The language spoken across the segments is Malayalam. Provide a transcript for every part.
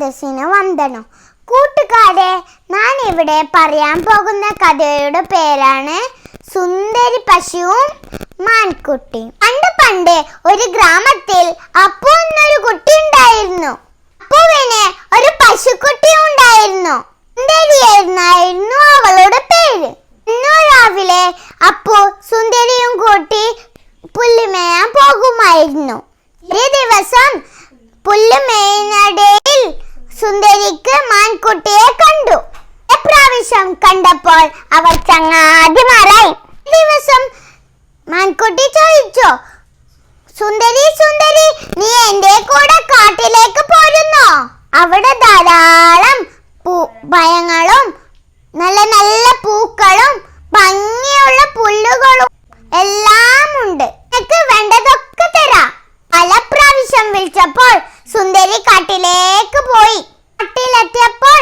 ഛന്ദസ്സിന് വന്ദനം? കൂട്ടുകാരെ ഞാൻ ഇവിടെ പറയാൻ പോകുന്ന കഥയുടെ പേരാണ് സുന്ദരി പശുവും മാൻകുട്ടിയും. പണ്ട് പണ്ട് ഒരു ഗ്രാമത്തിൽ അപ്പു എന്നൊരു കുട്ടി ഉണ്ടായിരുന്നു. അപ്പുവിന് ഒരു പശുക്കുട്ടി ഉണ്ടായിരുന്നു. സുന്ദരിയായിരുന്നായിരുന്നു അവളുടെ പേര്. ഇന്നു രാവിലെ അപ്പു സുന്ദരിയും കൂട്ടി പുല്ലുമേയാൻ പോകുമായിരുന്നു ഒരു ദിവസം പുല്ലുമേയിനിടയിൽ സുന്ദരിക്ക് മാൻകുട്ടിയെ കണ്ടു. എപ്രാവശ്യം കണ്ടപ്പോൾ അവർ ചങ്ങാതിമാരായി. ദിവസം മാൻകുട്ടി ചോദിച്ചു സുന്ദരി സുന്ദരി നീ എന്റെ കൂടെ കാട്ടിലേക്ക് പോരുന്നോ? അവിടെ ധാരാളം പൂ ഭയങ്ങളും നല്ല നല്ല പൂക്കളും ഭംഗിയുള്ള പുല്ലുകളും എല്ലാം ഉണ്ട് നിനക്ക് വേണ്ടതൊക്കെ തരാം. പല പ്രാവശ്യം വിളിച്ചപ്പോൾ സുന്ദരി കാട്ടിലേക്ക് പോയി. കാട്ടിലെത്തിയപ്പോൾ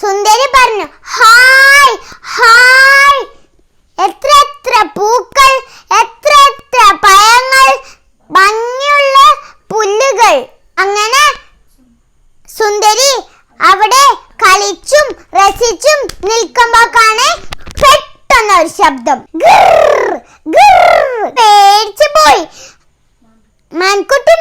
സുന്ദരി പറഞ്ഞു ഹായ് ഹായ്. എത്ര എത്ര പൂക്കൾ എത്ര എത്ര പഴങ്ങൾ ഭംഗിയുള്ള പുല്ലുകൾ. അങ്ങനെ സുന്ദരി അവിടെ കളിച്ചും രസിച്ചും നിൽക്കുമ്പോഴാണ് പെട്ടെന്ന് ഒരു ശബ്ദം. പേടിച്ചു പോയി മാൻകുട്ടി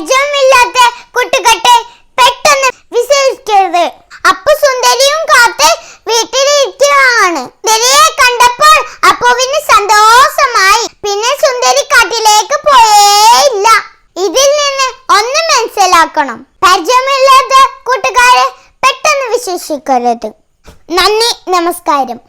പരിചയമില്ലാത്ത കുട്ടികട്ടെ പെട്ടെന്ന് വിശ്വസിക്കരുത് അപ്പു സുന്ദരിയും കാത്ത് വീട്ടിലിരിക്കുകയാണ്. സുന്ദരിയെ കണ്ടപ്പോൾ അപ്പുവിന് സന്തോഷമായി. പിന്നെ സുന്ദരി കാട്ടിലേക്ക് പോയേയില്ല. ഇതിൽ നിന്ന് ഒന്ന് മനസ്സിലാക്കണം. പരിചയമില്ലാത്ത കൂട്ടുകാരെ പെട്ടെന്ന് വിശ്വസിക്കരുത് നന്ദി നമസ്കാരം.